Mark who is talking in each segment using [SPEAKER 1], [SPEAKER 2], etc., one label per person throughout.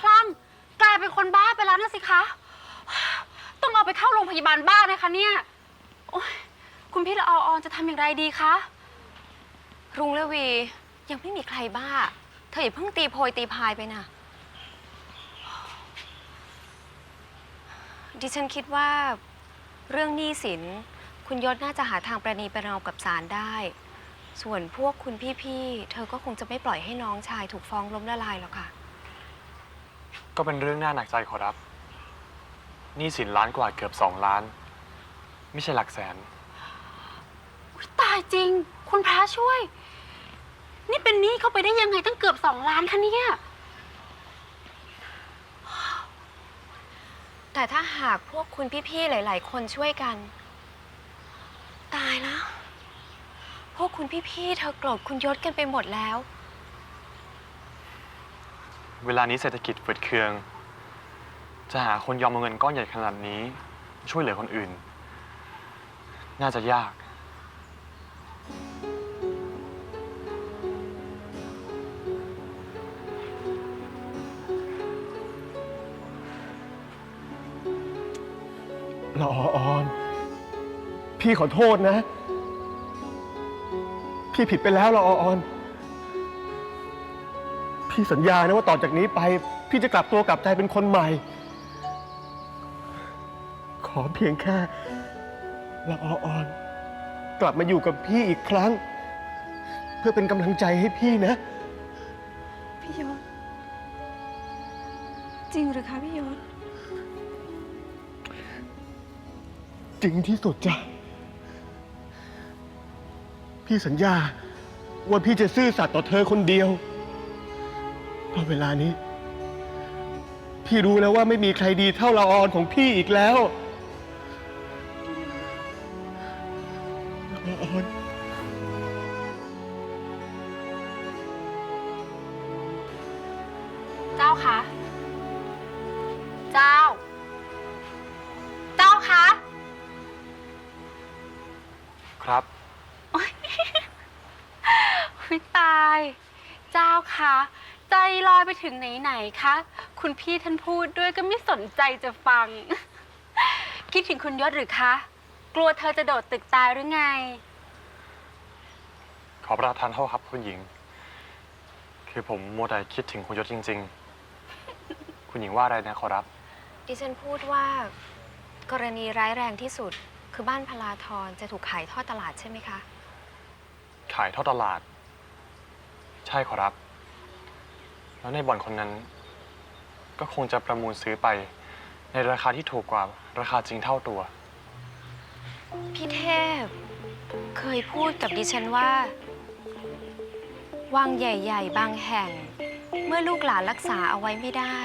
[SPEAKER 1] คลั่งกลายเป็นคนบ้าไปแล้วนะสิคะ ต้องเอาไปเข้าโรงพยาบาลบ้านะคะเนี่ยโอ๊ยคุณพี่ละอออนจะทำอย่างไรดีคะ
[SPEAKER 2] รุงและวียังไม่มีใครบ้า เธออย่าเพิ่งตีโพยตีพายไปนะดิฉันคิดว่าเรื่องหนี้สิน คุณยศน่าจะหาทางประนีประนอมกับศาลได้ ส่วนพวกคุณพี่ๆ เธอก็คงจะไม่ปล่อยให้น้องชายถูกฟ้องล้มละลายหรอกค่ะ
[SPEAKER 3] ก็เป็นเรื่องน่าหนักใจขอรับหนี้สินล้านกว่าเกือบสองล้าน ไม่ใช่หลักแสน
[SPEAKER 1] อุ๊ยตายจริง คุณพระช่วย นี่เป็นหนี้เข้าไปได้ยังไงตั้งเกือบสองล้านคะเนี่ย
[SPEAKER 2] แต่ถ้าหากพวกคุณพี่ๆ หลาย ๆ คนช่วยกัน ตายแล้ว พวกคุณพี่ๆ เธอโกรธคุณยศกันไปหมดแล้ว
[SPEAKER 3] เวลานี้เศรษฐกิจฝืดเคือง จะหาคนยอมเอาเงินก้อนใหญ่ขนาดนี้ ช่วยเหลือคนอื่น น่าจะยาก
[SPEAKER 4] ละออออน พี่ขอโทษนะ พี่ผิดไปแล้วละออออน พี่สัญญานะว่าต่อจากนี้ไป พี่จะกลับตัวกลับใจเป็นคนใหม่ ขอเพียงแค่ละออออน กลับมาอยู่กับพี่อีกครั้ง เพื่อเป็นกำลังใจให้พี่นะ
[SPEAKER 5] พี่ยศจริงหรือคะพี่ยศ
[SPEAKER 4] จริงที่สุดจ้ะ พี่สัญญาว่าพี่จะซื่อสัตย์ต่อเธอคนเดียว เพราะเวลานี้ พี่รู้แล้วว่าไม่มีใครดีเท่าละออนของพี่อีกแล้วละออน
[SPEAKER 1] เจ้าคะ เจ้า เจ้าคะ
[SPEAKER 3] ครับ
[SPEAKER 1] อุ๊ยตาย เจ้าคะ ใจลอยไปถึงไหนๆคะ คุณพี่ท่านพูดด้วยก็ไม่สนใจจะฟัง คิดถึงคุณยศหรือคะ กลัวเธอจะโดดตึกตายหรือไง
[SPEAKER 3] ขอประทานโทษครับคุณหญิง คือผมมัวแต่คิดถึงคุณยศจริง ๆ คุณหญิงว่าอะไรนะขอรับ
[SPEAKER 2] ดิฉันพูดว่า กรณีร้ายแรงที่สุด คือบ้านพลาทรจะถูกขายทอดตลาดใช่ไหมคะ
[SPEAKER 3] ขายทอดตลาด ใช่ขอรับ แล้วในบ่อนคนนั้น ก็คงจะประมูลซื้อไป ในราคาที่ถูกกว่าราคาจริงเท่าตัว
[SPEAKER 2] พี่เทพ เคยพูดกับดิฉันว่า วังใหญ่ ๆ บางแห่ง เมื่อลูกหลานรักษาเอาไว้ไม่ได้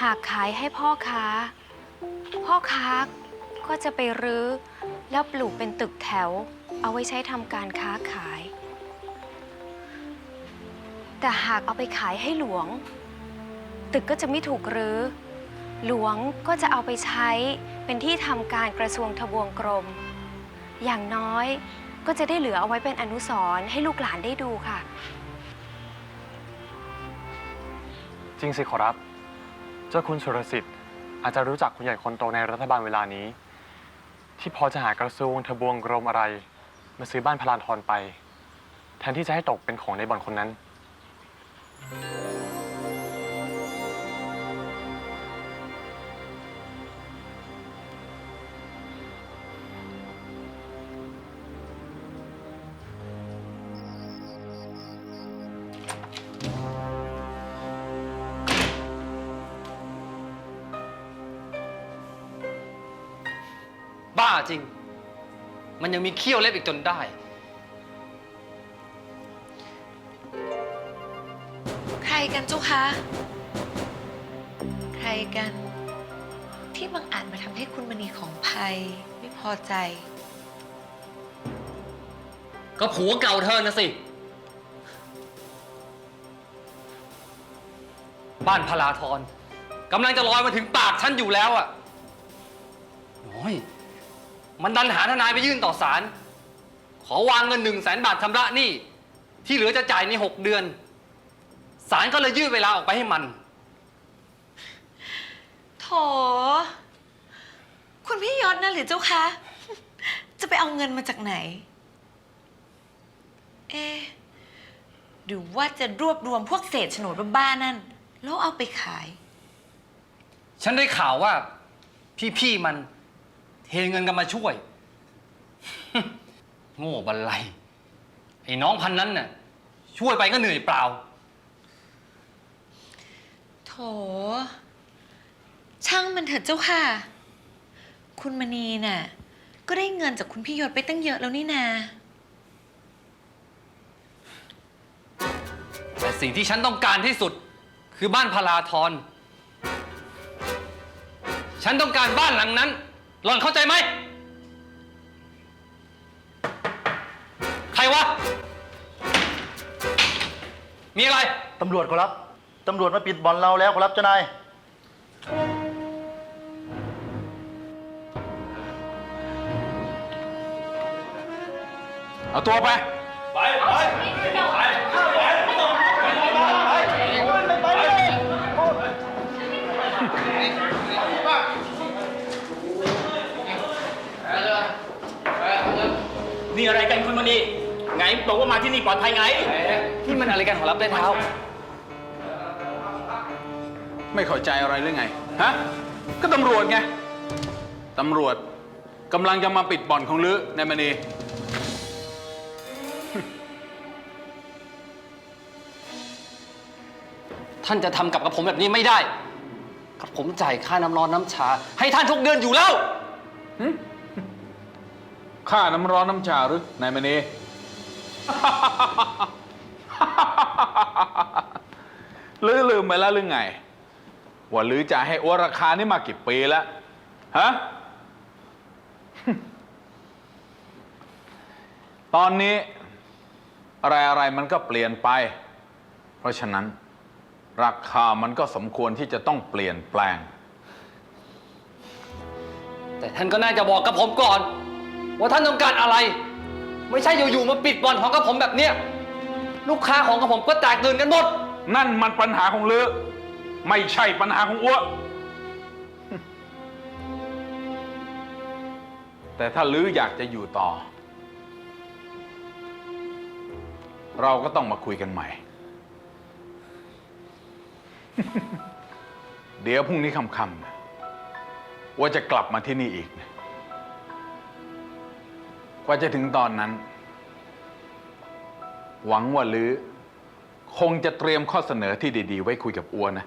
[SPEAKER 2] หากขายให้พ่อค้า พ่อค้าก็จะไปรื้อ แล้วปลูกเป็นตึกแถว เอาไว้ใช้ทำการค้าขาย แต่หากเอาไปขายให้หลวง ตึกก็จะไม่ถูกรื้อ หลวงก็จะเอาไปใช้เป็นที่ทำการกระทรวงทบวงกรม อย่างน้อยก็จะได้เหลือเอาไว้เป็นอนุสรณ์ให้ลูกหลานได้ดูค่ะ
[SPEAKER 3] จริงสิขอรับ เจ้าคุณสุรสิทธิ์อาจจะรู้จักคุณใหญ่คนโตในรัฐบาลเวลานี้ ที่พอจะหากระทรวงทบวงกรมอะไร มาซื้อบ้านพลานทรไป แทนที่จะให้ตกเป็นของในบ่อนคนนั้น
[SPEAKER 6] บ้าจริง มันยังมีเขี้ยวเล็บอีกจนได้
[SPEAKER 7] กันเจ้าคะ ใครกัน ที่บังอาจมาทำให้คุณมณีของภัยไม่พอใจ
[SPEAKER 6] ก็ผัวเก่าเธอนะสิ บ้านพลาทรกำลังจะลอยมาถึงปากฉันอยู่แล้วอะน้อย มันดันหาทนายไปยื่นต่อศาลขอวางเงินหนึ่งแสนบาทชำระหนี้ที่เหลือจะจ่ายในหกเดือน ศาลก็เลยยืดเวลาออกไปให้มัน
[SPEAKER 7] คุณพี่ยศนะหรือเจ้าคะ จะไปเอาเงินมาจากไหน เอ๊ะหรือว่าจะรวบรวมพวกเศษโฉนดบ้าๆนั่น แล้วเอาไปขาย
[SPEAKER 6] ฉันได้ข่าวว่า พี่ๆมันเทเงินกันมาช่วย โง่บันไลไอ้น้องพันนั้นน่ะช่วยไปก็เหนื่อยเปล่า
[SPEAKER 7] โถ ช่างมันเถิดเจ้าค่ะ คุณมณีน่ะ ก็ได้เงินจากคุณพี่ยศไปตั้งเยอะแล้วนี่นา
[SPEAKER 6] แต่สิ่งที่ฉันต้องการที่สุดคือบ้านพาราทรฉันต้องการบ้านหลังนั้น หล่อนเข้าใจไหม ใครวะ มีอะไร
[SPEAKER 8] ตำรวจขอรับ ตำรวจมาปิดบ่อนเราแล้วขอรับเจ้านาย
[SPEAKER 3] เอาตัวไป
[SPEAKER 9] นี่อะไรกันคุณมณีไงบอกว่ามาที่นี่ปลอดภัยไง
[SPEAKER 6] ที่มันอะไรกันของรับได้เท้า
[SPEAKER 10] ไม่เข้าใจอะไรหรือไง ฮะ ก็ตำรวจไง ตำรวจกำลังจะมาปิดบ่อนของลือในมณี
[SPEAKER 6] ท่านจะทำกับกับผมแบบนี้ไม่ได้ กับผมจ่ายค่าน้ำร้อนน้ำชา ให้ท่านทุกเดือนอยู่แล้ว
[SPEAKER 10] ค่าน้ำร้อนน้ำชาหรือนายมณี ลือลืมไปแล้วหรือไง ว่าลือจะให้อัวราคานี่มากี่ปีแล้ว ฮะ ตอนนี้ อะไรอะไรมันก็เปลี่ยนไป เพราะฉะนั้น ราคามันก็สมควรที่จะต้องเปลี่ยนแปลง
[SPEAKER 6] แต่ท่านก็น่าจะบอกกับผมก่อน ว่าท่านต้องการอะไร ไม่ใช่อยู่ๆมาปิดบ่อนของกับผมแบบเนี้ยลูกค้าของกับผมก็แตกตื่นกันหมด
[SPEAKER 10] นั่นมันปัญหาของลือ ไม่ใช่ปัญหาของอ้วแต่ถ้าลืออยากจะอยู่ต่อ เราก็ต้องมาคุยกันใหม่ เดี๋ยวพรุ่งนี้ค่ำๆนะว่าจะกลับมาที่นี่อีกนะกว่าจะถึงตอนนั้น หวังว่าลือคงจะเตรียมข้อเสนอที่ดี ๆ ไว้คุยกับอัวนะ